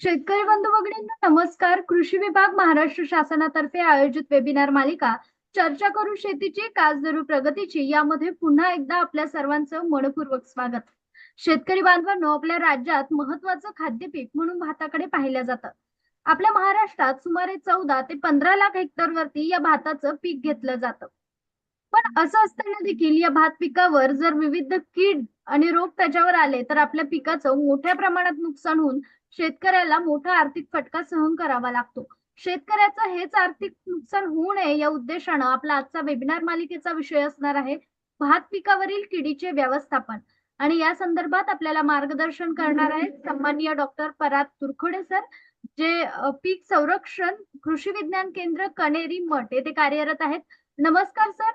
शेतकरी बंधू भगिनींना नमस्कार. कृषी विभाग महाराष्ट्र शासनातर्फे आयोजित वेबिनार मालिका चर्चा करू शेतीची कास धरू प्रगतीची यामध्ये पुन्हा एकदा आपल्या सर्वांचं मनपूर्वक स्वागत. शेतकरी बांधवांनो आपल्या राज्यात महत्वाचं खाद्य पीक म्हणून भाताकडे पाहिलं जातं आपल्या महाराष्ट्रात सुमारे चौदा ते पंधरा लाख हेक्टर वरती या भाताचं पीक घेतलं जातं. पण असं असताना देखील या भात पिकावर जर विविध कीड आणि रोग त्याच्यावर आले तर आपल्या पिकाचं मोठ्या प्रमाणात नुकसान होऊन शेतकऱ्याला मोठा आर्थिक फटका सहन करावा लागतो. शेतकऱ्याचं हेच आर्थिक नुकसान होऊ नये या उद्देशानं आपला आजचा वेबिनार मालिकेचा विषय असणार आहे भात पिकावरील किडीचे व्यवस्थापन. आणि या संदर्भात आपल्याला मार्गदर्शन करणार आहेत सन्माननीय डॉक्टर पराग तुरखोडे सर जे पीक संरक्षण कृषी विज्ञान केंद्र कनेरी मठ येथे कार्यरत आहेत. नमस्कार सर.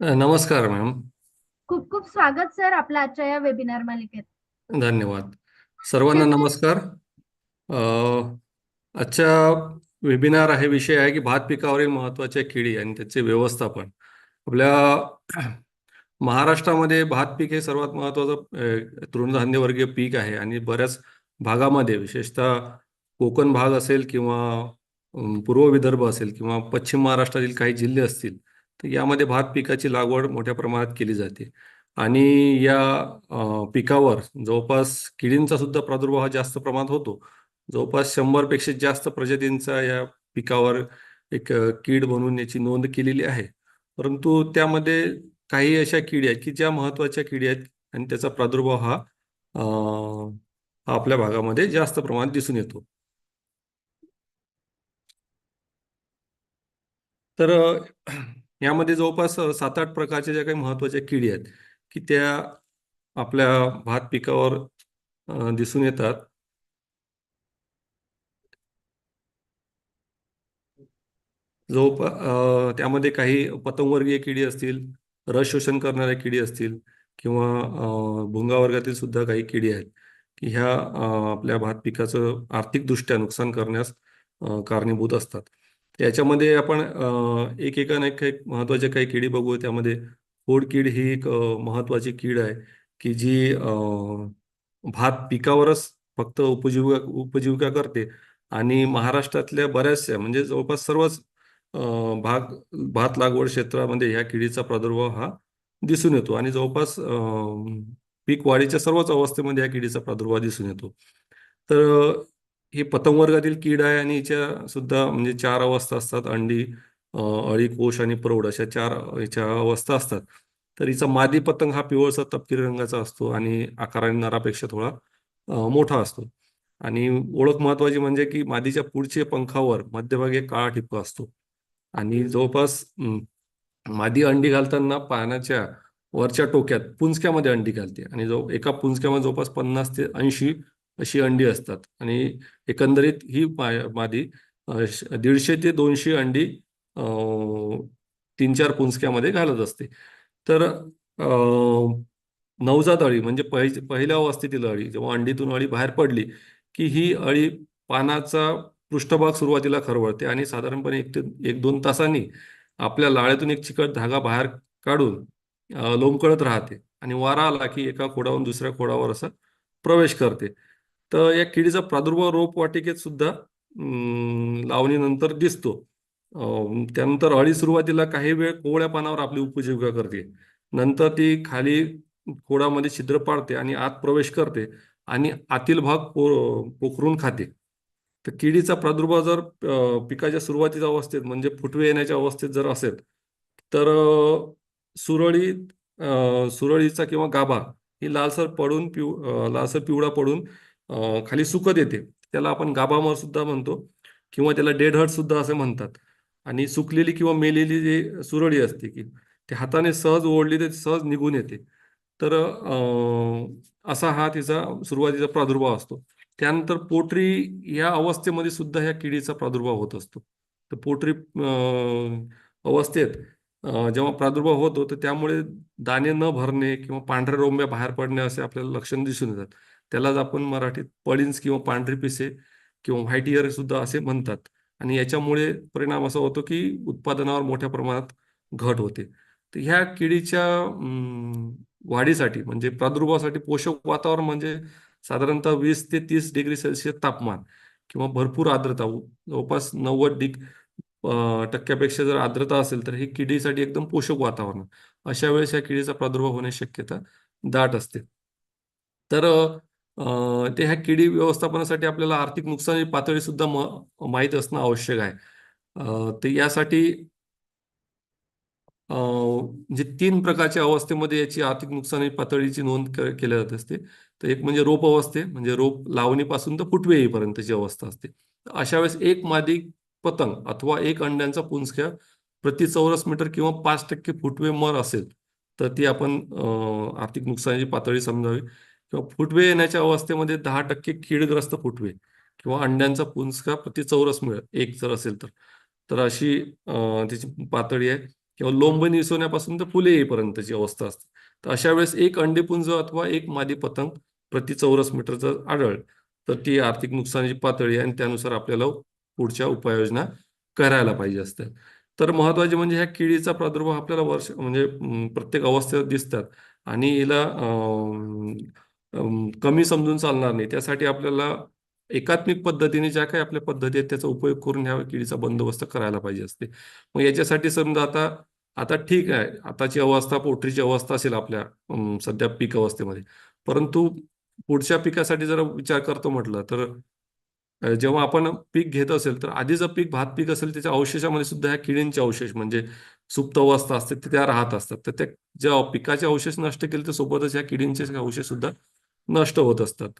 नमस्कार मॅम. खूप खूप स्वागत सर आपल्या आजच्या या वेबिनार मालिकेत. धन्यवाद. सर्वांना शेतकरी- नमस्कार. अ, आजच्या वेबिनार आहे विषय आहे की भात पिकावरील महत्त्वाच्या किडी आणि त्याचे व्यवस्थापन. आपल्या महाराष्ट्रामध्ये भात पीक हे सर्वात महत्त्वाचं अ, तृणधान्यवर्गीय पीक आहे आणि बऱ्याच भागामध्ये विशेषतः कोकण भाग असेल किंवा पूर्व विदर्भ असेल किंवा पश्चिम महाराष्ट्रातील काही जिल्हे असतील तर यामध्ये भात पिकाची लागवड मोठ्या प्रमाणात केली जाते. आणि या पिकावर जवळपास किडींचा सुद्धा प्रादुर्भाव हा जास्त प्रमाणात होतो. जवळपास शंभरपेक्षा जास्त प्रजातींचा या पिकावर एक कीड म्हणून याची नोंद केलेली आहे. परंतु त्यामध्ये काही अशा किडी आहेत की ज्या महत्त्वाच्या किडी आहेत आणि त्याचा प्रादुर्भाव हा आपल्या भागामध्ये जास्त प्रमाणात दिसून येतो. तर यामध्ये जवळपास सात आठ प्रकारच्या ज्या काही महत्त्वाच्या किडी आहेत की त्या आपल्या भात पिकावर दिसून येतात. जवळपास त्यामध्ये काही पतंगवर्गीय किडी असतील रस शोषण करणाऱ्या किडी असतील किंवा भुंगा वर्गातील सुद्धा काही किडी आहेत की ह्या आपल्या भात पिकाचं आर्थिकदृष्ट्या नुकसान करण्यास कारणीभूत असतात. याच्यामध्ये आपण एक एकाने एक महत्त्वाच्या काही किडी बघू त्यामध्ये खोडकीड ही एक महत्वाची महत्त्वाची कीड आहे की जी भात पिकावरच फक्त उपजीविका उपजीविका करते आणि महाराष्ट्रातल्या बऱ्याचशा म्हणजे जवळपास सर्वच भाग भात लागवड क्षेत्रामध्ये ह्या किडीचा प्रादुर्भाव हा दिसून येतो आणि जवळपास पीक वाढीच्या सर्वच अवस्थेमध्ये या किडीचा प्रादुर्भाव दिसून येतो. तर ही पतंग वर्गातील कीड आहे आणि हिच्या सुद्धा म्हणजे चार अवस्था असतात अंडी अळी कोश आणि प्रौढ अशा चार याच्या अवस्था असतात. तर हिचा मादी पतंग हा पिवळसर तपकिरी रंगाचा असतो आणि आकाराने नरापेक्षा थोडा मोठा असतो. आणि ओळख महत्वाची म्हणजे की मादीच्या पुढच्या पंखावर मध्यभागी एक काळा ठिपका असतो. आणि जवळपास मादी अंडी घालताना पानाच्या वरच्या टोक्यात पुंजक्यामध्ये अंडी घालते. आणि जो एका पुंजक्यामध्ये जवळपास पन्नास ते ऐंशी अशी अंडी असतात. आणि एकंदरीत ही मादी दीडशे ते दोनशे अंडी तीन चार पुंजक्यामध्ये घालत असते. तर नवजात अळी म्हणजे पहि पहिल्या अवस्थेतील अळी जेव्हा अंडीतून अळी बाहेर पडली की ही अळी पानाचा पृष्ठभाग सुरुवातीला खरवळते आणि साधारणपणे एक ते एक दोन तासांनी आपल्या लाळेतून एक चिकट धागा बाहेर काढून लोंबकळत राहते आणि वारा आला की एका खोडावरून दुसऱ्या खोडावर असा प्रवेश करते. तर या किडीचा प्रादुर्भाव रोपवाटिकेत सुद्धा लावणीनंतर दिसतो. त्यानंतर अळी सुरुवातीला काही वेळ कोवळ्या पानावर आपली उपजीविका करते. नंतर ती खाली खोडामध्ये छिद्र पाडते आणि आत प्रवेश करते आणि आतील भाग पो पोखरून खाते. तर किडीचा प्रादुर्भाव जर पिकाच्या सुरुवातीच्या अवस्थेत म्हणजे फुटवे येण्याच्या अवस्थेत जर असेल तर सुरळी सुरळीचा किंवा गाभा ही लालसर पडून पिव लालसर पिवळा पडून खाली सुकत येते. त्याला आपण गाभामर सुद्धा म्हणतो किंवा त्याला डेड हर्ट सुद्धा असे म्हणतात. आणि सुकलेली किंवा मेलेली जी सुरळी असते की ती हाताने सहज ओढली तर सहज निघून येते. तर असा हा तिचा सुरुवातीचा प्रादुर्भाव असतो. त्यानंतर पोटरी या अवस्थेमध्ये सुद्धा ह्या किडीचा प्रादुर्भाव होत असतो. तर पोटरी अवस्थेत जेव्हा प्रादुर्भाव होतो तर त्यामुळे दाणे न भरणे किंवा पांढऱ्या रोंब्या बाहेर पडणे असे आपल्याला लक्षण दिसून येतात. त्यालाच आपण मराठीत पळीन्स किंवा पांढरी पिसे किंवा व्हाईट इयर सुद्धा असे म्हणतात. आणि याच्यामुळे परिणाम असा होतो की उत्पादनावर मोठ्या प्रमाणात घट होते. तर ह्या किडीच्या वाढीसाठी म्हणजे प्रादुर्भावासाठी पोषक वातावरण म्हणजे साधारणतः वीस ते तीस डिग्री सेल्सिअस तापमान किंवा भरपूर आर्द्रता जवळपास नव्वद डिग टक्क्यापेक्षा जर आर्द्रता असेल तर ही किडीसाठी एकदम पोषक वातावरण. अशा वेळेस या किडीचा प्रादुर्भाव होण्याची शक्यता दाट असते. तर ते ह्या किडी व्यवस्थापनासाठी आपल्याला आर्थिक नुकसानी पातळी सुद्धा माहीत असणं आवश्यक आहे. ते तर यासाठी म्हणजे तीन प्रकारच्या अवस्थेमध्ये याची आर्थिक नुकसानी पातळीची नोंद केली जात असते. तर एक म्हणजे रोप अवस्थे म्हणजे रोप लावणीपासून तर फुटवे येईपर्यंतची अवस्था असते. अशा वेळेस एक मादी पतंग अथवा एक अंड्यांचा पुंजक्या प्रति चौरस मीटर किंवा पाच टक्के फुटवे मर असेल तर ती आपण आर्थिक नुकसानीची पातळी समजावी. किंवा फुटवे येण्याच्या अवस्थेमध्ये दहा टक्के कीडग्रस्त फुटवे किंवा अंड्यांचा पुंजका प्रति चौरस मिळेल. एक जर असेल तर. तर अशी त्याची पातळी आहे. किंवा लोंब निसवण्यापासून तर फुले येईपर्यंतची अवस्था असते. तर अशा वेळेस एक अंडीपुंज अथवा एक मादी पतंग प्रति चौरस मीटर जर आढळ तर ती आर्थिक नुकसानीची पातळी आहे आणि त्यानुसार आपल्याला पुढच्या उपाययोजना करायला पाहिजे असते. तर महत्त्वाचे म्हणजे ह्या किडीचा प्रादुर्भाव आपल्याला वर्ष म्हणजे प्रत्येक अवस्थेत दिसतात. आणि हिला अं, कमी समजून चालणार नाही. त्यासाठी आपल्याला एकात्मिक पद्धतीने ज्या काही आपल्या पद्धती आहेत त्याचा उपयोग करून ह्या किडीचा बंदोबस्त करायला पाहिजे असते. मग याच्यासाठी समजा आता आता ठीक आहे. आताची अवस्था पोल्ट्रीची अवस्था असेल आपल्या सध्या पीक अवस्थेमध्ये. परंतु पुढच्या पिकासाठी जर विचार करतो म्हटलं तर जेव्हा आपण पीक घेत असेल तर आधीचं पीक भात पीक असेल त्याच्या अवशेषामध्ये सुद्धा ह्या किडींचे अवशेष म्हणजे सुप्त अवस्था असते त्या राहत असतात. तर त्या ज्या पिकाचे अवशेष नष्ट केले तर सोबतच ह्या किडींचे अवशेष सुद्धा नष्ट होत असतात.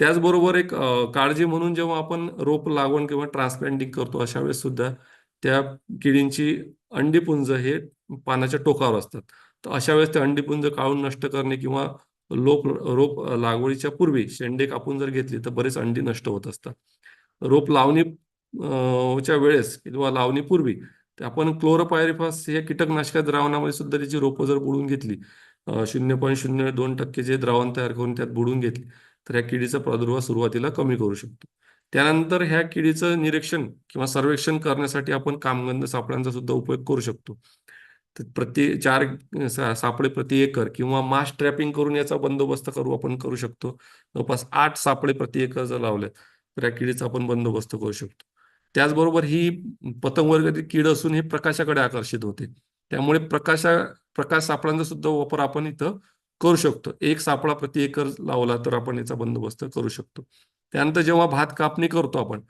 त्याचबरोबर एक काळजी म्हणून जेव्हा आपण रोप लागवण किंवा ट्रान्सप्लांटिंग करतो अशा वेळेस सुद्धा त्या किडींची अंडीपुंज हे पानाच्या टोकावर असतात. तर अशा वेळेस ते अंडीपुंज काढून नष्ट करणे किंवा लोप रोप लागवडीच्या पूर्वी शेंडे कापून जर घेतली तर बरेच अंडी नष्ट होत असतात. रोप लावणी च्या वेळेस किंवा लावणीपूर्वी आपण क्लोरोपायरिफॉस हे कीटकनाशक द्रावणामध्ये सुद्धा त्याची रोपं जर बुडून घेतली शून्य पॉईंट शून्य दोन टक्के जे द्रावण तयार करून त्यात बुडून घेतले तर ह्या किडीचा प्रादुर्भाव सुरुवातीला कमी करू शकतो. त्यानंतर ह्या किडीचं निरीक्षण किंवा सर्वेक्षण करण्यासाठी आपण कामगंध सापळ्यांचा सुद्धा उपयोग करू शकतो. प्रति चार सापळे प्रति एकर किंवा मास ट्रॅपिंग करून याचा बंदोबस्त करू आपण करू शकतो. जवळपास आठ सापळे प्रति एकर जर लावले तर या किडीचा आपण बंदोबस्त करू शकतो. त्याचबरोबर ही पतंग वर्गातील कीड असून हे प्रकाशाकडे आकर्षित होते. त्यामुळे प्रकाशा प्रकाश सापळांचा सुद्धा वापर आपण इथं करू शकतो. एक सापळा प्रति एकर लावला तर आपण याचा बंदोबस्त करू शकतो. त्यानंतर जेव्हा भात कापणी करतो आपण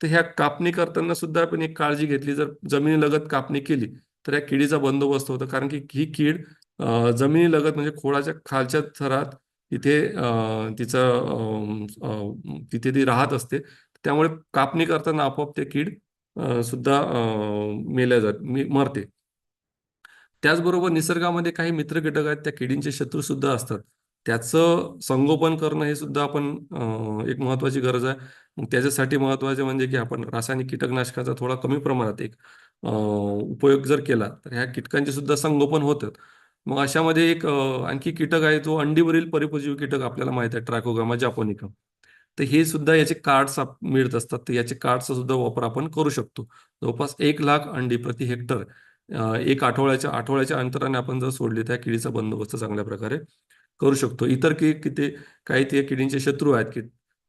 तर ह्या कापणी करताना सुद्धा आपण एक काळजी घेतली. जर जमिनीलगत कापणी केली तर या किडीचा बंदोबस्त होतो. कारण की ही कीड अं, जमिनीलगत म्हणजे खोळाच्या खालच्या थरात तिथे तिचं तिथे ती राहत असते. त्यामुळे कापणी करताना आपोआप ते कीड सुद्धा मेल्या जात मरते. त्याचबरोबर निसर्गामध्ये काही मित्र कीटक आहेत त्या किडींचे शत्रू सुद्धा असतात. त्याचं संगोपन करणं हे सुद्धा आपण एक महत्वाची गरज आहे. मग त्याच्यासाठी महत्त्वाचे म्हणजे की आपण रासायनिक कीटकनाशकाचा थोडा कमी प्रमाणात एक उपयोग जर केला तर ह्या कीटकांचे सुद्धा संगोपन होतं. मग अशामध्ये एक आणखी कीटक आहे जो अंडीवरील परिपजीव कीटक आपल्याला माहीत आहे ट्रॅकोगामा जापोनिका. तर हे सुद्धा याचे कार्ड्स मिळत असतात. तर याचे कार्डचा सुद्धा वापर आपण करू शकतो. जवळपास एक लाख अंडी प्रति हेक्टर एक आठवड्याच्या आठवड्याच्या अंतराने आपण जर सोडली त्या किडीचा बंदोबस्त चांगल्या प्रकारे करू शकतो. इतर की किती काही ते किडींचे शत्रू आहेत की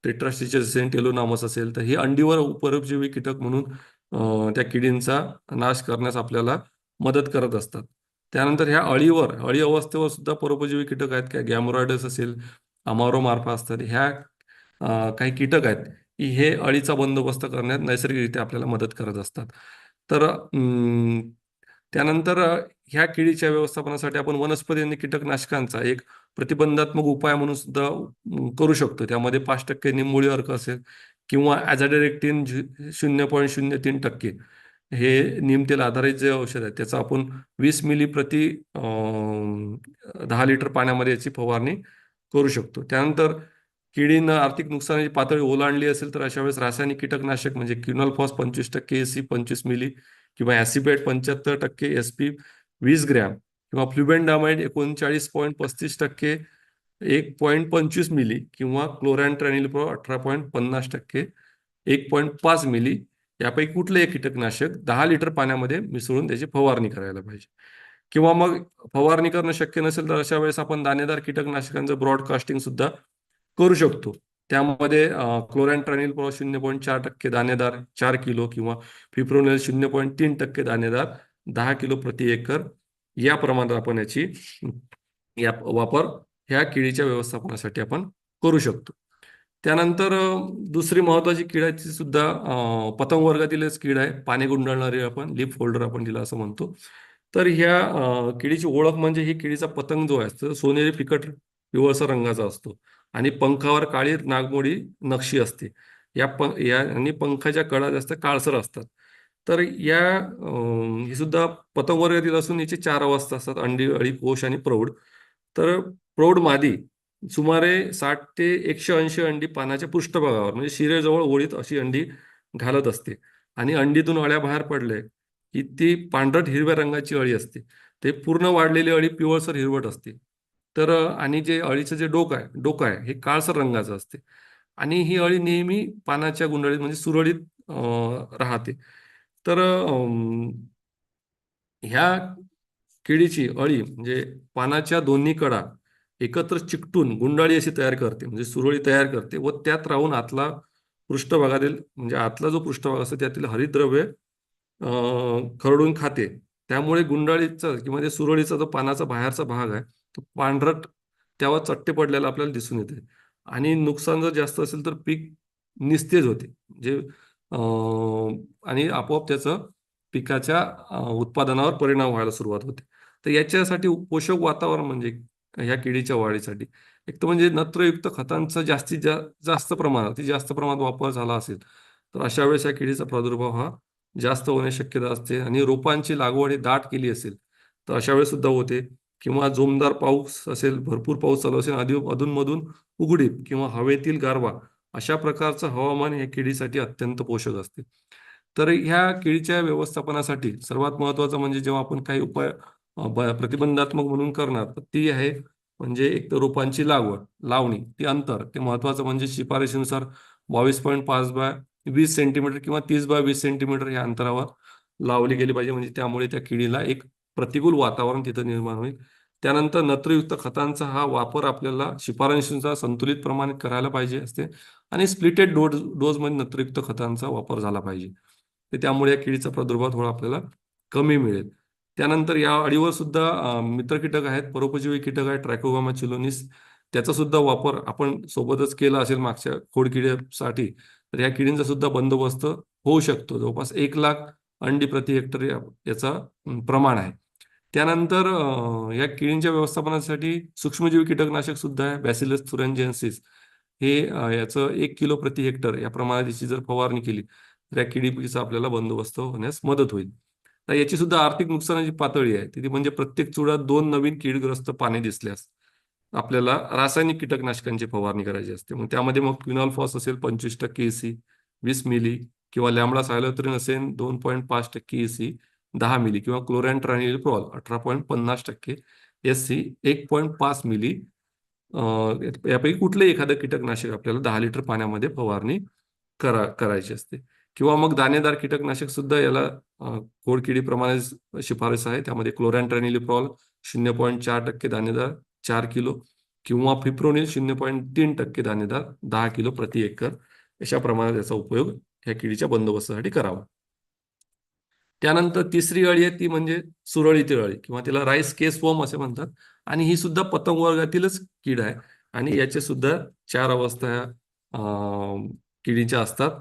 टेट्रास्टिचर टेलोनामस असेल तर हे अंडीवर उपरोपजीवी कीटक म्हणून त्या किडींचा नाश करण्यास आपल्याला मदत करत असतात. त्यानंतर ह्या अळीवर अळी अवस्थेवर सुद्धा परोपजीवी कीटक आहेत काय गॅमोरॉइडस असेल अमारोमार्फा असतात ह्या काही कीटक आहेत की हे अळीचा बंदोबस्त करण्यात नैसर्गिकरित्या आपल्याला मदत करत असतात. तर अं, त्यानंतर ह्या किडीच्या व्यवस्थापनासाठी आपण वनस्पती आणि कीटकनाशकांचा एक प्रतिबंधात्मक उपाय म्हणून सुद्धा करू शकतो. त्यामध्ये पाच टक्के निंबोळी अर्क असेल किंवा ॲझाडेरेक्टिन शून्य पॉईंट शून्य तीन टक्के. हे नीमतेल आधारित जे औषध आहे त्याचा आपण वीस मिली प्रति दहा लिटर पाण्यामध्ये याची फवारणी करू शकतो. त्यानंतर किडीनं आर्थिक नुकसानाची पातळी ओलांडली असेल तर अशा वेळेस रासायनिक कीटकनाशक म्हणजे क्युनॉलफॉस पंचवीस टक्के एसी सी पंचवीस मिली किंवा ऍसिपेट पंच्याहत्तर टक्के एस पी वीस ग्रॅम किंवा फ्लुबेंडामाइड एकोणचाळीस पॉईंट पस्तीस टक्के एक पॉईंट पंचवीस मिली किंवा क्लोरॅन ट्रॅनिलप्रो अठरा पॉईंट पन्नास टक्के एक पॉईंट पाच मिली यापैकी कुठलेही कीटकनाशक दहा लिटर पाण्यामध्ये मिसळून त्याची फवारणी करायला पाहिजे. किंवा मग फवारणी करणं शक्य नसेल तर अशा वेळेस आपण दाणेदार कीटकनाशकांचं ब्रॉडकास्टिंग सुद्धा करू शकतो. त्यामध्ये क्लोरॅन्ट्रानिल शून्य पॉईंट चार टक्के दाणेदार चार किलो किंवा फिप्रोनिल शून्य पॉईंट तीन टक्के दाणेदार दहा किलो प्रति एकर या प्रमाणात आपण याची या वापर ह्या किडीच्या व्यवस्थापनासाठी आपण करू शकतो. त्यानंतर दुसरी महत्वाची किडाची सुद्धा पतंग वर्गातीलच कीड आहे. पाने गुंडाळणारी आपण लीफ होल्डर आपण तिला असं म्हणतो. तर ह्या किडीची ओळख म्हणजे ही किडीचा पतंग जो आहे तो सोनेरी फिकट पिवळसर रंगाचा असतो. आणि पंखावर काळी नागमोडी नक्षी असते. या प या आणि पंखाच्या कडा जास्त काळसर असतात. तर या ही सुद्धा पतंग वर्गातील असून याची चार अवस्था असतात. अंडी अळी कोश आणि प्रौढ. तर प्रौढ मादी सुमारे साठ ते एकशे ऐंशी अंडी पानाच्या पृष्ठभागावर म्हणजे शिरेजवळ ओळीत अशी अंडी घालत असते. आणि अंडीतून अळ्या बाहेर पडले की ती पांढरट हिरव्या रंगाची अळी असते. ते पूर्ण वाढलेली अळी पिवळसर हिरवट असते. तर आणि जे अळीचं जे डोकं आहे डोकं आहे हे काळसर रंगाचं असते. आणि ही अळी नेहमी पानाच्या गुंडळीत म्हणजे सुरळीत राहते. तर ह्या किडीची अळी म्हणजे पानाच्या दोन्ही कडा एकत्र चिकटून गुंडाळी अशी तयार करते म्हणजे सुरळी तयार करते व त्यात राहून आतला पृष्ठभागातील म्हणजे आतला जो पृष्ठभाग असतो त्यातील हरिद्रव्य खरडून खाते. त्यामुळे गुंडाळीचा किंवा सुरळीचा जो पानाचा बाहेरचा भाग आहे तो पांढरट त्यावर चट्टे पडलेला आपल्याला दिसून येते. आणि नुकसान जर जास्त असेल तर पीक निस्तेज होते. जे आणि आपोआप त्याचं पिकाच्या उत्पादनावर परिणाम व्हायला सुरुवात होते. तर याच्यासाठी पोषक वातावरण म्हणजे ह्या किडीच्या वाढीसाठी एक तर म्हणजे नत्रयुक्त खतांचा जास्तीत जा जास्त प्रमाणात अति जास्त प्रमाणात वापर झाला असेल तर अशा वेळेस या किडीचा प्रादुर्भाव हा जास्त होण्याची शक्यता असते. आणि रोपांची लागवड ही दाट केली असेल तर अशा वेळेस सुद्धा होते. किंवा जोमदार पाऊस असेल भरपूर पाऊस चालू असेल आधी अधूनमधून उघडीप किंवा हवेतील गारवा अशा प्रकारचं हवामान या किडीसाठी अत्यंत पोषक असते. तर ह्या किडीच्या व्यवस्थापनासाठी सर्वात महत्वाचं म्हणजे जेव्हा आपण काही उपाय प्रतिबंधात्मक म्हणून करणार तर ती आहे म्हणजे एक तर रोपांची लागवड लावणी ती अंतर. ते महत्वाचं म्हणजे शिफारशीनुसार बावीस पॉईंट पाच बाय वीस सेंटीमीटर किंवा तीस बाय वीस सेंटीमीटर या अंतरावर लावली गेली पाहिजे. म्हणजे त्यामुळे त्या किडीला एक प्रतिकूल वातावरण तिथं निर्माण होईल. त्यानंतर नत्रयुक्त खतांचा हा वापर आपल्याला शिफारशींचा संतुलित प्रमाणात करायला पाहिजे असते आणि स्प्लिटेड डोज डोजमध्ये नत्रयुक्त खतांचा वापर झाला पाहिजे. तर त्यामुळे या किडीचा प्रादुर्भाव थोडा आपल्याला कमी मिळेल. त्यानंतर या अळीवर सुद्धा मित्र कीटक आहेत परोपजीवी कीटक आहेत ट्रॅकोगामा चिलोनिस त्याचा सुद्धा वापर आपण सोबतच केला असेल मागच्या खोडकिड्यासाठी तर या किडींचा सुद्धा बंदोबस्त होऊ शकतो. जवळपास एक लाख अंडी प्रति हेक्टर याचा प्रमाण आहे. त्यानंतर या किडींच्या व्यवस्थापनासाठी सूक्ष्मजीवी कीटकनाशक सुद्धा आहे बॅसिलस थुरॅन्जेन्सिस हे याचं एक किलो प्रति हेक्टर या प्रमाणात याची जर फवारणी केली तर या किडीचा आपल्याला बंदोबस्त होण्यास मदत होईल. तर याची सुद्धा आर्थिक नुकसानाची पातळी आहे. ती म्हणजे प्रत्येक चुडात दोन नवीन कीडग्रस्त पाने दिसल्यास आपल्याला रासायनिक कीटकनाशकांची फवारणी करायची असते. मग त्यामध्ये मग क्विनॉल्फॉस असेल पंचवीस टक्के सी वीस मिली किंवा लॅमडा सायलोत्रिन असेल दोन पॉईंट पाच टक्के एसी दहा मिली किंवा क्लोरॅन्ट्रानिलप्रॉल अठरा पॉईंट पन्नास टक्के एस सी एक पॉईंट पाच मिली. यापैकी कुठलंही एखादं कीटकनाशक आपल्याला दहा लिटर पाण्यामध्ये फवारणी करा करायची असते. किंवा मग दाणेदार कीटकनाशक सुद्धा याला कोडकिडीप्रमाणे शिफारस आहे. त्यामध्ये क्लोरॅन ट्रॅनिलिप्रॉल शून्य पॉईंट चार टक्के दाणेदार चार किलो किंवा फिप्रोनिल शून्य पॉईंट तीन टक्के दाणेदार दहा किलो प्रति एकर. अशा प्रमाणात याचा उपयोग ह्या किडीच्या बंदोबस्तासाठी करावा. त्यानंतर तिसरी अळी आहे ती म्हणजे सुरळीतील अळी किंवा तिला राईस केस वॉम असे म्हणतात. आणि ही सुद्धा पतंग वर्गातीलच कीड आहे. आणि याचे सुद्धा चार अवस्था ह्या किडीच्या असतात.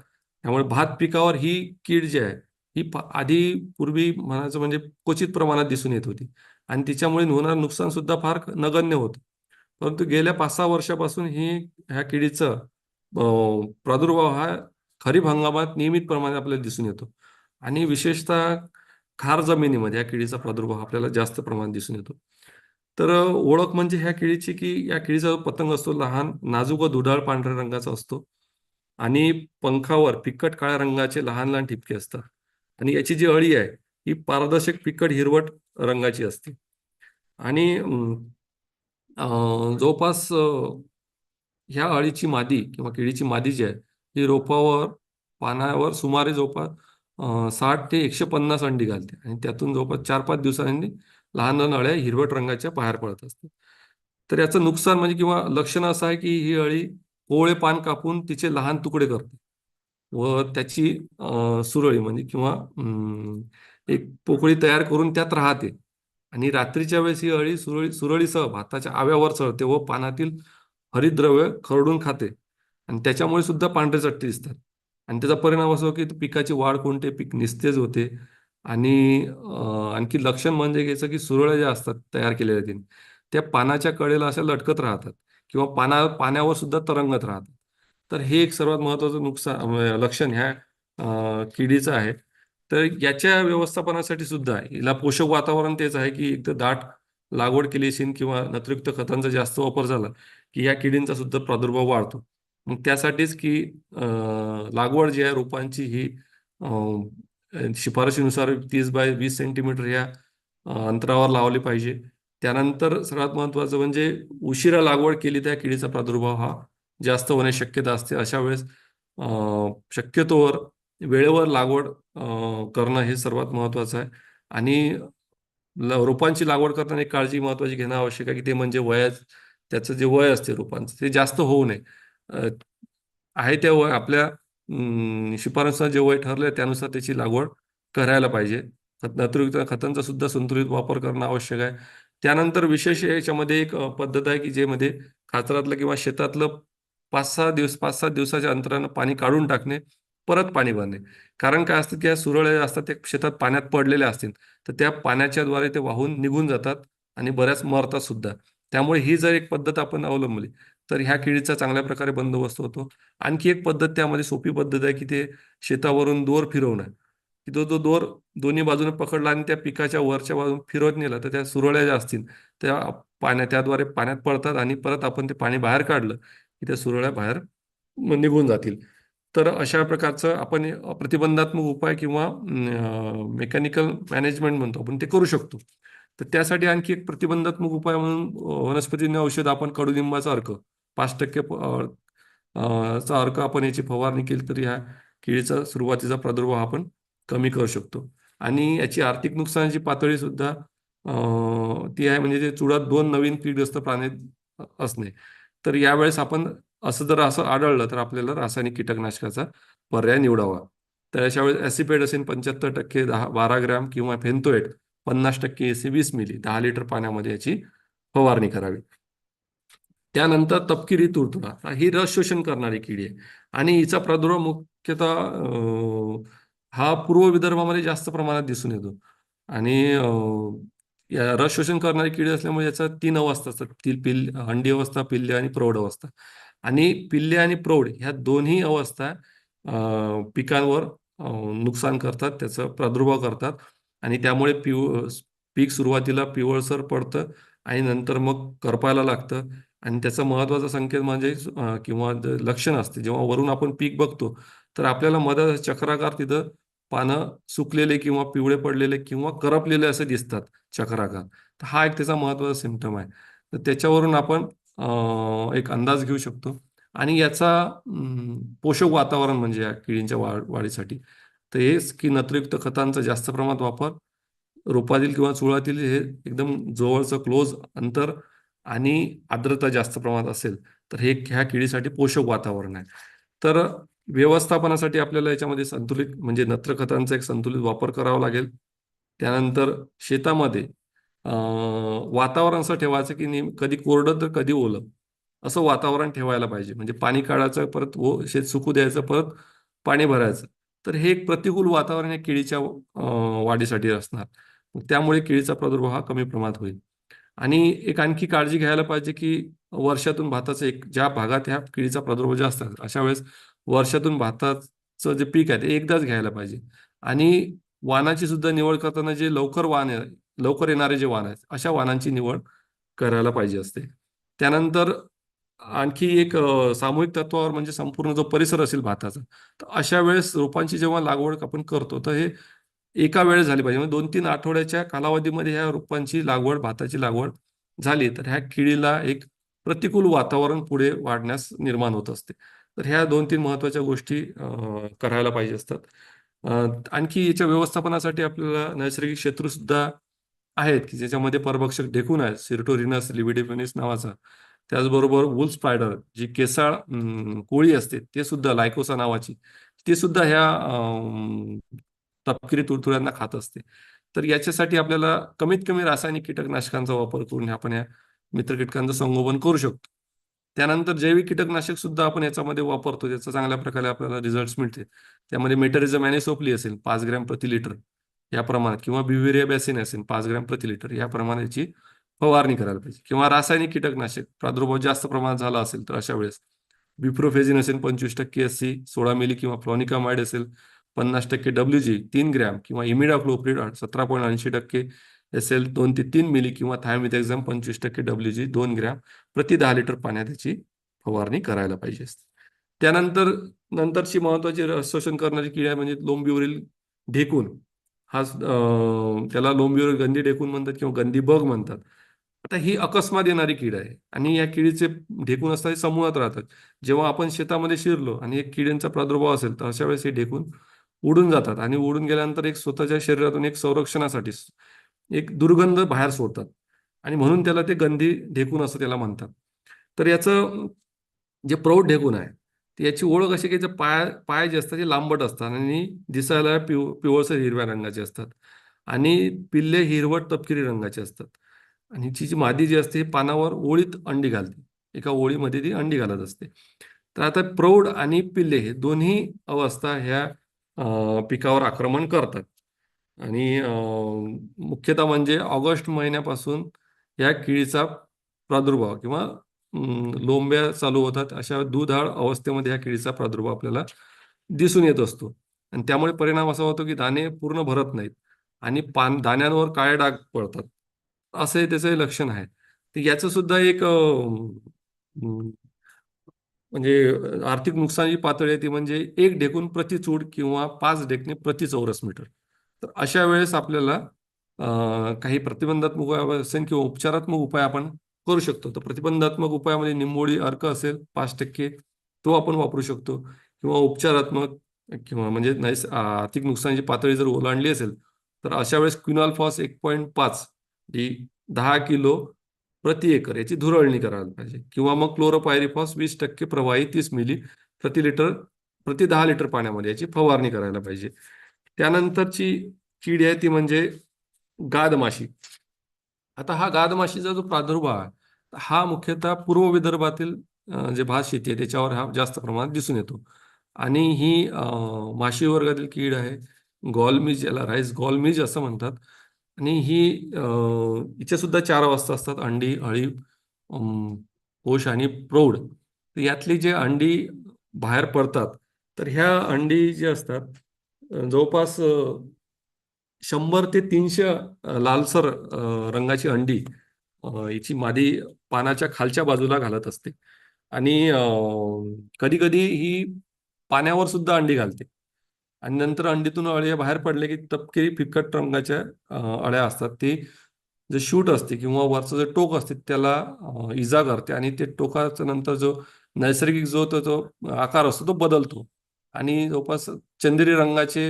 त्यामुळे भात पिकावर ही कीड जी आहे ही आधी पूर्वी म्हणायचं म्हणजे क्वचित प्रमाणात दिसून येत होती. आणि तिच्यामुळे होणारं नुकसान सुद्धा फार नगण्य होतं. परंतु गेल्या पाच सहा वर्षापासून ही ह्या किडीचं प्रादुर्भाव हा खरीप हंगामात नियमित प्रमाणे आपल्याला दिसून येतो. आणि विशेषतः खार जमिनीमध्ये या किडीचा प्रादुर्भाव आपल्याला जास्त प्रमाणात दिसून येतो. तर ओळख म्हणजे ह्या किडीची की या किडीचा जो पतंग असतो लहान नाजूक व दुधाळ पांढऱ्या रंगाचा असतो. आणि पंखावर फिकट काळ्या रंगाचे लहान लहान ठिपके असतात. आणि याची जी अळी आहे ही पारदर्शक फिकट हिरवट रंगाची असते. आणि जवळपास ह्या अळीची मादी किंवा किडीची मादी जी आहे ही रोपावर पानावर सुमारे जवळपास साठ ते एकशे पन्नास अंडी घालते. आणि त्यातून जवळपास चार पाच दिवसांनी लहान लहान अळ्या हिरवट रंगाच्या बाहेर पडत असतात. तर याचं नुकसान म्हणजे किंवा लक्षण असं आहे की ही अळी कोवळे पान कापून तिचे लहान तुकडे करते. व त्याची सुरळी म्हणजे किंवा एक पोकळी तयार करून त्यात राहते. आणि रात्रीच्या वेळेस ही अळी सुरळी सुरळीसह भाताच्या आव्यावर चढते व पानातील हरिद्रव्य खरडून खाते. आणि त्याच्यामुळे सुद्धा पांढरे चट्टे दिसतात. आणि त्याचा परिणाम असो की पिकाची वाढ कोणते पीक निस्तेज होते. आणि आणखी लक्षण म्हणजे घ्यायचं की सुरळ्या ज्या असतात तयार केलेल्या तीन त्या पानाच्या कडेला अशा लटकत राहतात. किंवा पाना पाण्यावर सुद्धा तरंगत राहतात. तर हे एक सर्वात महत्वाचं नुकसान लक्षण ह्या किडीचं आहे. तर याच्या व्यवस्थापनासाठी सुद्धा हिला पोषक वातावरण तेच आहे की एक तर दाट लागवड केली असेल किंवा नत्रयुक्त खतांचा जास्त वापर झाला की या किडींचा सुद्धा प्रादुर्भाव वाढतो. मग त्यासाठीच की लागवड जी आहे रोपांची ही शिफारशीनुसार तीस बाय वीस सेंटीमीटर या अंतरावर लावली पाहिजे. त्यानंतर सर्वात महत्वाचं म्हणजे उशिरा लागवड केली त्या किडीचा प्रादुर्भाव हा जास्त होण्याची शक्यता असते. अशा वेळेस शक्यतोवर वेळेवर लागवड करणं हे सर्वात महत्वाचं आहे. आणि रोपांची लागवड करताना एक काळजी महत्वाची घेणं आवश्यक आहे की ते म्हणजे वयाच त्याचं जे वय असते रोपांचं ते जास्त होऊ नये. आहे त्या वय आपल्या शिफारसा जे वय ठरले त्यानुसार त्याची लागवड करायला पाहिजे. खत नत्रयुक्त खतांचा सुद्धा संतुलित वापर करणं आवश्यक आहे. त्यानंतर विशेष याच्यामध्ये एक पद्धत आहे की जेमध्ये खाचरातलं किंवा शेतातलं पाच सहा दिवस पाच सात दिवसाच्या अंतरानं पाणी काढून टाकणे परत पाणी भरणे. कारण काय असतं की या सुरळ्या असतात ते शेतात पाण्यात पडलेल्या असतील तर त्या पाण्याच्या द्वारे ते वाहून निघून जातात आणि बऱ्याच मरतात सुद्धा. त्यामुळे ही जर एक पद्धत आपण अवलंबली तर ह्या किडीचा चांगल्या प्रकारे बंदोबस्त होतो. आणखी एक पद्धत त्यामध्ये सोपी पद्धत आहे की ते शेतावरून दोर फिरवणं. की तो जो दोर दोन्ही बाजूने पकडला आणि त्या पिकाच्या वरच्या बाजून फिरवत नेला तर त्या सुरळ्या ज्या असतील त्या पाण्या त्याद्वारे पाण्यात पडतात आणि परत आपण ते पाणी बाहेर काढलं की त्या सुरळ्या बाहेर निघून जातील. तर अशा प्रकारचं आपण प्रतिबंधात्मक उपाय किंवा मेकॅनिकल मॅनेजमेंट म्हणतो आपण ते करू शकतो. तर त्यासाठी आणखी एक प्रतिबंधात्मक उपाय म्हणून वनस्पतींनी वनस्पतीने औषध आपण कडुलिंबाचा अर्क पाच टक्के चा अर्क आपण याची फवारणी केली तर ह्या किडीचा सुरुवातीचा प्रादुर्भाव आपण कमी करू शकतो. आणि याची आर्थिक नुकसानाची पातळी सुद्धा ती आहे म्हणजे ते चुडात दोन नवीन कीडग्रस्त प्राणी असणे. तर यावेळेस आपण असं जर असं आढळलं तर आपल्याला रासायनिक कीटकनाशकाचा पर्याय निवडावा. तर अशा वेळेस ऍसिपेड असेल पंच्याहत्तर टक्के दहा बारा ग्रॅम किंवा फेंतोएट पन्नास टक्के एसी वीस मिली दहा लिटर पाण्यामध्ये याची फवारणी करावी. त्यानंतर तपकिरी तुडतुडा ही रस शोषण करणारी किडी आहे. आणि हिचा प्रादुर्भाव मुख्यतः हा पूर्व विदर्भामध्ये जास्त प्रमाणात दिसून येतो. आणि या रस शोषण करणारी किडी असल्यामुळे याचा तीन अवस्था असतात. ती पिल अंडी अवस्था पिल्ले आणि प्रौढ अवस्था. आणि पिल्ले आणि प्रौढ ह्या दोन्ही अवस्था पिकांवर नुकसान करतात त्याचा प्रादुर्भाव करतात. आणि त्यामुळे पिव पीक सुरुवातीला पिवळसर पडतं आणि नंतर मग करपायला लागतं. आणि त्याचा महत्त्वाचा संकेत म्हणजे किंवा लक्षण असते. जेव्हा वरून आपण पीक बघतो तर आपल्याला मदत चक्राकार तिथं पानं सुकलेले किंवा पिवळे पडलेले किंवा करपलेले असे दिसतात चक्राकार. तर हा एक त्याचा महत्त्वाचा सिम्पटम आहे. तर त्याच्यावरून आपण एक अंदाज घेऊ शकतो. आणि याचा पोषक वातावरण म्हणजे या किडींच्या वाढ वाढीसाठी. तर हेच की नत्रयुक्त खतांचा जास्त प्रमाणात वापर रोपातील किंवा चुळातील हे एकदम जवळचं क्लोज अंतर आणि आर्द्रता जास्त प्रमाणात असेल तर हे ह्या किडीसाठी पोषक वातावरण आहे. तर व्यवस्थापनासाठी आपल्याला याच्यामध्ये संतुलित म्हणजे नत्र खतांचा एक संतुलित वापर करावा लागेल. त्यानंतर शेतामध्ये वातावरण असं ठेवायचं की नेम कधी कोरडं तर कधी ओलं असं वातावरण ठेवायला पाहिजे. म्हणजे पाणी काढायचं परत ओ शेत सुकू द्यायचं परत पाणी भरायचं. तर हे एक प्रतिकूल वातावरण या केळीच्या वाढीसाठी असणार. त्यामुळे केळीचा प्रादुर्भाव हा कमी प्रमाणात होईल. आणि एक आणखी काळजी घ्यायला पाहिजे की वर्षातून भाताचं एक ज्या भागात ह्या किडीचा प्रादुर्भाव जास्त आहे अशा वेळेस वर्षातून भाताचं जे पीक आहे ते एकदाच घ्यायला पाहिजे. आणि वाहनाची सुद्धा निवड करताना जे लवकर वाहन लवकर येणारे जे वाण आहेत अशा वाहनांची निवड करायला पाहिजे असते. त्यानंतर आणखी एक सामूहिक तत्वावर म्हणजे संपूर्ण जो परिसर असेल भाताचा तर अशा वेळेस रोपांची जेव्हा लागवड आपण करतो तर हे एका वेळेस झाली पाहिजे. म्हणजे दोन तीन आठवड्याच्या कालावधीमध्ये ह्या रोपांची लागवड भाताची लागवड झाली तर ह्या किडीला एक प्रतिकूल वातावरण पुढे वाढण्यास निर्माण होत असते. तर ह्या दोन तीन महत्त्वाच्या गोष्टी करायला पाहिजे असतात. आणखी याच्या व्यवस्थापनासाठी आपल्याला नैसर्गिक शत्रू सुद्धा आहेत की ज्याच्यामध्ये परभक्षक ढेकून आहे सिरटोरिनस लिबिडिफिनिस नावाचा. त्याचबरोबर वूल स्पायडर जी केसाळ कोळी असते ते सुद्धा लायकोसा नावाची ती सुद्धा ह्या तपकिरी तुडतुड्यांना खात असते. तर याच्यासाठी आपल्याला कमीत कमी रासायनिक कीटकनाशकांचा वापर करून आपण या मित्र कीटकांचं संगोपन करू शकतो. त्यानंतर जैविक कीटकनाशक सुद्धा आपण याच्यामध्ये वापरतो त्याचा चांगल्या प्रकारे आपल्याला रिझल्ट मिळते त्यामध्ये मेटरिझम सोपली असेल पाच ग्रॅम प्रति लिटर या प्रमाणात किंवा बिव्हेरिया बॅसिन असेल पाच ग्रॅम प्रति लिटर या प्रमाणाची फवारणी करायला पाहिजे. किंवा रासायनिक कीटकनाशक प्रादुर्भाव जास्त प्रमाणात झाला असेल तर अशा वेळेस बिप्रोफेझिन असेल पंचवीस टक्के एस सी सोळा मिली किंवा फ्लॉनिकामाइड असेल पन्नास टक्के डब्ल्यू जी तीन ग्रॅम किंवा इमिडाक्लोप्रिड सतरा पॉईंट ऐंशी टक्के एस एल दोन ते तीन मिली किंवा थायमिथॅक्झाम पंचवीस टक्के डब्ल्यू जी दोन ग्रॅम प्रति दहा लिटर पाण्यात याची फवारणी करायला पाहिजे. त्यानंतर नंतरची महत्वाची शोषण करणारी किडी आहे म्हणजे लोंबीवरील ढेकून. हा त्याला लोंबीवरील गंदी ढेकून म्हणतात किंवा गंदी बग म्हणतात. आता ही अकस्मात येणारी कीड आहे आणि या किडीचे ढेकून असतात हे समूहात राहतात. जेव्हा आपण शेतामध्ये शिरलो आणि एक किड्यांचा प्रादुर्भाव असेल तर अशा वेळेस हे ढेकून उडून जातात आणि उडून गेल्यानंतर एक स्वतःच्या शरीरातून एक संरक्षणासाठी एक दुर्गंध बाहेर सोडतात. आणि म्हणून त्याला ते गंधी ढेकून असं त्याला म्हणतात. तर याचं जे प्रौढ ढेकून आहे याची ओळख अशी की जे पाय पाय जे असतात ते लांबट असतात आणि दिसायला पिव पिवळसर हिरव्या रंगाचे असतात. आणि पिल्ले हिरवट तपकिरी रंगाचे असतात. आणि हिची जी मादी जी असते पानावर ओळीत अंडी घालते. एका ओळीमध्ये ती अंडी घालत असते. तर आता प्रौढ आणि पिल्ले हे दोन्ही अवस्था ह्या पिकावर आक्रमण करतात. आणि मुख्यतः म्हणजे ऑगस्ट महिन्यापासून या किडीचा प्रादुर्भाव किंवा लोंब्या चालू होतात अशा दुधाळ अवस्थेमध्ये या किडीचा प्रादुर्भाव आपल्याला दिसून येत असतो. आणि त्यामुळे परिणाम असा होतो की दाणे पूर्ण भरत नाहीत आणि पान दाण्यांवर काळे डाग पडतात. असं त्याचं लक्षण आहे. तर याचं सुद्धा एक म्हणजे आर्थिक नुकसानीची पातळी आहे ती म्हणजे एक ढेकून प्रति चूड किंवा पाच ढेकणे प्रति चौरस मीटर. तर अशा वेळेस आपल्याला काही प्रतिबंधात्मक उपाय असेल किंवा उपचारात्मक उपाय आपण करू शकतो. तर प्रतिबंधात्मक उपायामध्ये निंबोळी अर्क असेल पाच टक्के तो आपण वापरू शकतो. किंवा उपचारात्मक किंवा म्हणजे नैस आर्थिक नुकसानीची पातळी जर ओलांडली असेल तर अशा वेळेस क्विनॉल फॉस एक पॉईंट पाच ही दहा किलो प्रति एकर याची धुरळणी करायला पाहिजे. किंवा मग क्लोरोपायरिफॉस वीस टक्के प्रवाही तीस मिली प्रति लिटर प्रति दहा लिटर पाण्यामध्ये याची फवारणी करायला पाहिजे. त्यानंतरची कीड आहे ती म्हणजे गादमाशी. आता हा गादमाशीचा जो प्रादुर्भाव आहे हा मुख्यतः पूर्व विदर्भातील जे भात शेती आहे त्याच्यावर हा जास्त प्रमाणात दिसून येतो. आणि ही माशी वर्गातील कीड आहे गॉलमीज याला राईस गॉलमीज असं म्हणतात. आणि ही हिचे सुद्धा चार अवस्था असतात अंडी अळी अं, कोश आणि प्रौढ. तर यातली जे अंडी बाहेर पडतात तर ह्या अंडी जे असतात जवळपास शंभर ते तीनशे लालसर रंगाची अंडी हिची मादी पानाच्या खालच्या बाजूला घालत असते. आणि कधी कधी ही पाण्यावर सुद्धा अंडी घालते. आणि नंतर अंडीतून अळ्या बाहेर पडले की तपकिरी फिकट रंगाच्या अळ्या असतात. ते जे शूट असते किंवा वरचं जे टोक असते त्याला इजा करते आणि ते टोकाचा नंतर जो नैसर्गिक जो तो जो आकार असतो तो बदलतो. आणि जवळपास चंदेरी रंगाचे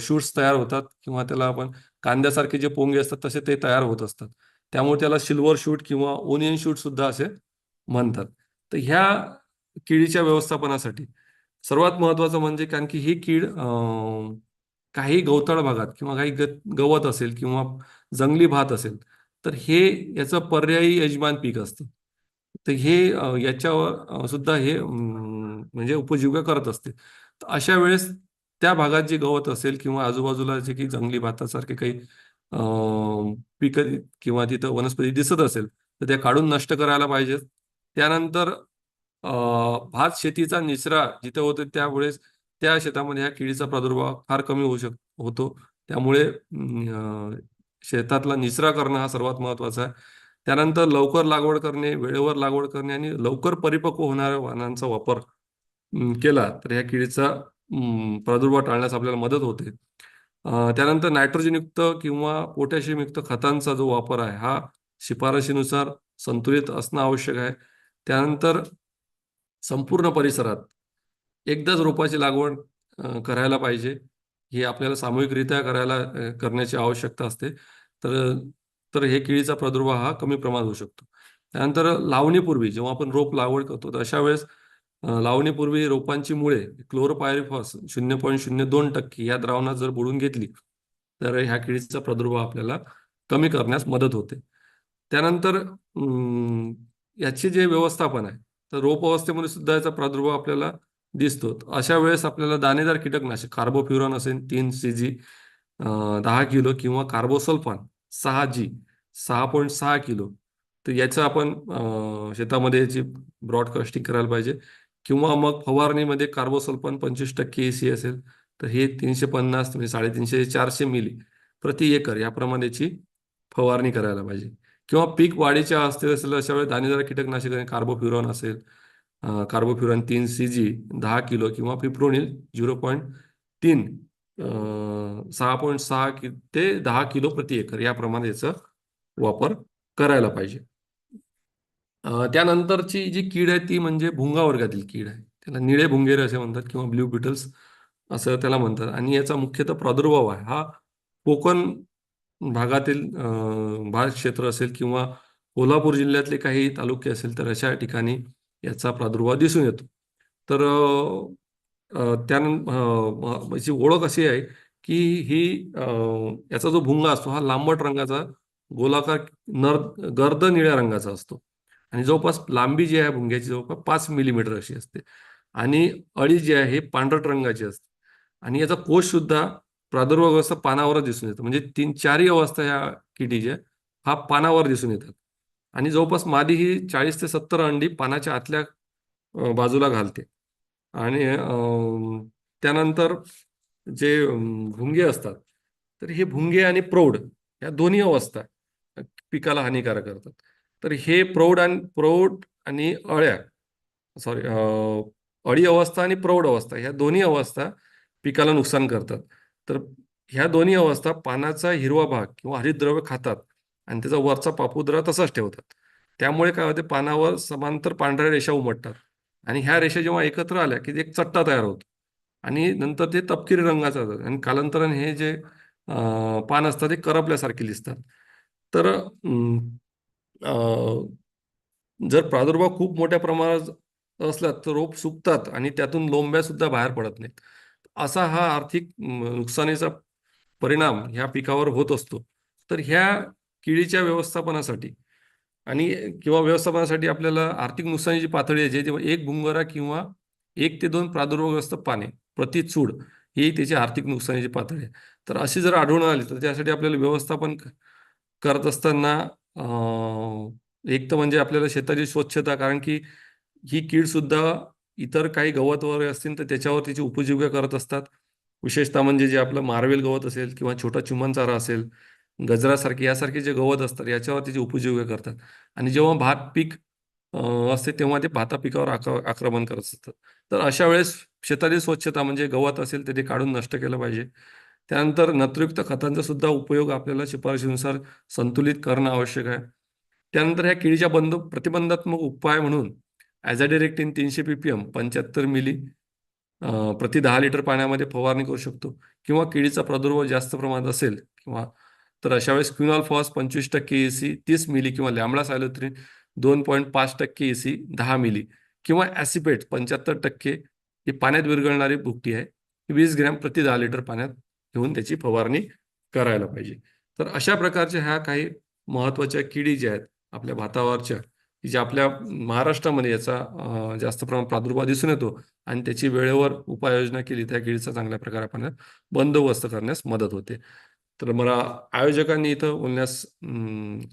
शूट्स तयार होतात किंवा त्याला आपण कांद्यासारखे जे पोंगे असतात तसे ते तयार होत असतात. त्यामुळे त्याला सिल्वर शूट किंवा ओनियन शूट सुद्धा असे म्हणतात. तर ह्या किडीच्या व्यवस्थापनासाठी सर्वात महत्वाचं म्हणजे कारण की ही कीड काही गवताळ भागात किंवा काही गवत असेल किंवा जंगली भात असेल तर हे याचं पर्यायी यजमान पीक असतं. तर हे याच्यावर सुद्धा हे म्हणजे उपजीविका करत असते. तर अशा वेळेस त्या भागात जे गवत असेल किंवा आजूबाजूला जे काही जंगली भातासारखे काही पिकं किंवा तिथं वनस्पती दिसत असेल तर त्या काढून नष्ट करायला पाहिजेत. त्यानंतर भात शेतीचा निचरा जिथे होतो त्यावेळेस त्या शेतामध्ये ह्या किडीचा प्रादुर्भाव फार कमी होऊ शक होतो. त्यामुळे शेतातला निचरा करणं हा सर्वात महत्त्वाचा आहे. त्यानंतर लवकर लागवड करणे वेळेवर लागवड करणे आणि लवकर परिपक्व होणाऱ्या वाहनांचा वापर केला तर ह्या किडीचा प्रादुर्भाव टाळण्यास आपल्याला मदत होते. त्यानंतर नायट्रोजनयुक्त किंवा पोटॅशियमयुक्त खतांचा जो वापर आहे हा शिफारशीनुसार संतुलित असणं आवश्यक आहे. त्यानंतर संपूर्ण परिसरात एकदाच रोपाची लागवड करायला पाहिजे. हे आपल्याला सामूहिकरित्या करायला करण्याची आवश्यकता असते. तर तर हे केळीचा प्रादुर्भाव हा कमी प्रमाणात होऊ शकतो. त्यानंतर लावणीपूर्वी जेव्हा आपण रोप लागवड करतो तर अशा वेळेस लावणीपूर्वी रोपांची मुळे क्लोरोपायरिफॉस शून्य पॉईंट शून्य दोन टक्के या द्रावणात जर बुडून घेतली तर ह्या केळीचा प्रादुर्भाव आपल्याला कमी करण्यास मदत होते. त्यानंतर अं, याचे जे व्यवस्थापन आहे तर रोप अवस्थेमध्ये सुद्धा याचा प्रादुर्भाव आपल्याला दिसतो. अशा वेळेस आपल्याला दाणेदार कीटकनाशक कार्बोफ्युरॉन असेल तीन सी जी दहा किलो किंवा कार्बोसल्फान सहा जी सहा पॉईंट सहा किलो. तर याचं आपण शेतामध्ये याची ब्रॉडकास्टिंग करायला पाहिजे. किंवा मग फवारणीमध्ये कार्बोसल्फान पंचवीस टक्के एसी असेल तर हे तीनशे पन्नास म्हणजे साडेतीनशे चारशे मिली प्रति एकर याप्रमाणेची फवारणी करायला पाहिजे. किंवा पीक वाढीच्या अवस्थेत असेल अशा वेळी दाणेदार कीटकनाशक कार्बोफ्युरॉन असेल कार्बोफ्युरॉन तीन सी जी दहा किलो किंवा फिप्रोनिल झिरो पॉईंट तीन सहा पॉईंट सहा कि ते दहा किलो प्रति एकर याप्रमाणे याचा वापर करायला पाहिजे. त्यानंतरची जी कीड आहे ती म्हणजे भुंगा वर्गातील कीड आहे. त्याला निळे भुंगेरे असे म्हणतात किंवा ब्ल्यू बिटल्स असं त्याला म्हणतात. आणि याचा मुख्यतः प्रादुर्भाव आहे. हा कोकण भागातील भाग क्षेत्र असेल किंवा कोल्हापूर जिल्ह्यातले काही तालुके असेल तर अशा ठिकाणी याचा प्रादुर्भाव दिसून येतो. तर त्यानंतर याची ओळख अशी आहे की ही याचा जो भुंगा असतो हा लांबट रंगाचा गोलाकार नर गर्द निळ्या रंगाचा असतो. आणि जवळपास लांबी जी आहे भुंग्याची जवळपास पाच मिलीमीटर अशी असते. आणि अळी जी आहे हे पांढरट रंगाची असते. आणि याचा कोश सुद्धा प्रादुर्भाव अवस्था पानावरच दिसून येतो. म्हणजे तीन चारही अवस्था ह्या किटीच्या हा पानावर दिसून येतात. आणि जवळपास मादी ही चाळीस ते सत्तर अंडी पानाच्या आतल्या बाजूला घालते. आणि त्यानंतर जे भुंगे असतात तर हे भुंगे आणि प्रौढ या दोन्ही अवस्था पिकाला हानिकारक करतात. तर हे प्रौढ आणि प्रौढ आणि अळ्या सॉरी अळी अवस्था आणि प्रौढ अवस्था ह्या दोन्ही अवस्था पिकाला नुकसान करतात. तर ह्या दोन्ही अवस्था पानाचा हिरवा भाग किंवा हरितद्रव्य खातात आणि त्याचा वरचा पापुद्रा तसाच ठेवतात. त्यामुळे काय होते? पानावर समांतर पांढऱ्या रेषा उमटतात. आणि ह्या रेषा जेव्हा एकत्र आल्या की एक चट्टा तयार होतो. आणि नंतर ते तपकिरी रंगाचा होतात आणि कालांतराने हे जे पान असतात ते करपल्यासारखे दिसतात. तर अं, जर प्रादुर्भाव खूप मोठ्या प्रमाणात असला तर रोप सुकतात आणि त्यातून लोंब्या सुद्धा बाहेर पडत नाहीत. असा हा आर्थिक नुकसानीचा परिणाम ह्या पिकावर होत असतो. तर ह्या किडीच्या व्यवस्थापनासाठी आणि किंवा व्यवस्थापनासाठी आपल्याला आर्थिक नुकसानीची पातळी आहे जे एक भुंगरा किंवा एक ते दोन प्रादुर्भावग्रस्त पाने प्रति चूड ही त्याची आर्थिक नुकसानीची पातळी आहे. तर अशी जर आढळून आली तर त्यासाठी आपल्याला व्यवस्थापन करत असताना एक तर म्हणजे आपल्याला शेताची स्वच्छता कारण की ही कीड सुद्धा इतर काही गवत वगैरे असतील तर त्याच्यावर तिची उपजीविका करत असतात. विशेषतः म्हणजे जे आपलं मार्वेल गवत असेल किंवा छोटा चुमन चारा असेल गजरासारखे यासारखे जे गवत असतात याच्यावर त्याची उपजीविका करतात. आणि जेव्हा भात पीक असते तेव्हा ते भाता पिकावर आक्र- आक्रमण करत असतात. तर अशा वेळेस शेतातील स्वच्छता म्हणजे गवत असेल तर ते काढून नष्ट केलं पाहिजे. त्यानंतर नत्रयुक्त खतांचा सुद्धा उपयोग आपल्याला शिफारशीनुसार संतुलित करणं आवश्यक आहे. त्यानंतर ह्या किडीच्या बंद प्रतिबंधात्मक उपाय म्हणून ॲझॅडिरेक्टिन तीनशे पीपीएम पंच्याहत्तर मिली प्रति दहा लिटर पाण्यामध्ये फवारणी करू शकतो. किंवा किडीचा प्रादुर्भाव जास्त प्रमाणात असेल किंवा तर अशा वेळेस क्युनॉल फॉस पंचवीस टक्के एसी तीस मिली किंवा लॅमडा सायलोथ्रिन दोन पॉईंट पाच टक्के एसी दहा मिली किंवा ॲसिपेट पंच्याहत्तर टक्के ही पाण्यात विरघळणारी भुकटी आहे. वीस ग्रॅम प्रति दहा लिटर पाण्यात घेऊन त्याची फवारणी करायला पाहिजे. तर अशा प्रकारच्या ह्या काही महत्त्वाच्या किडी ज्या आहेत आपल्या भातावरच्या की ज्या आपल्या महाराष्ट्रामध्ये याचा जास्त प्रमाणात प्रादुर्भाव दिसून येतो आणि त्याची वेळेवर उपाययोजना केली त्या किडीचा चांगल्या प्रकारे आपण बंदोबस्त करण्यास मदत होते. तर मला आयोजकांनी इथं बोलण्यास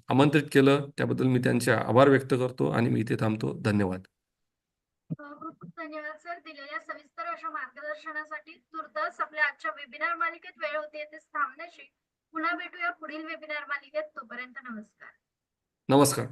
आमंत्रित केलं. त्याबद्दल मी त्यांचे आभार व्यक्त करतो आणि मी इथे थांबतो. धन्यवाद. अ, खूप खूप धन्यवाद सर. दिलेल्या सविस्तर अशा मार्गदर्शनासाठी तुर्तास आपल्या आजच्या वेबिनार मालिकेत वेळ होते येथेच थांबण्याची. पुन्हा भेटूया पुढील वेबिनार मालिकेत. तोपर्यंत नमस्कार. नमस्कार.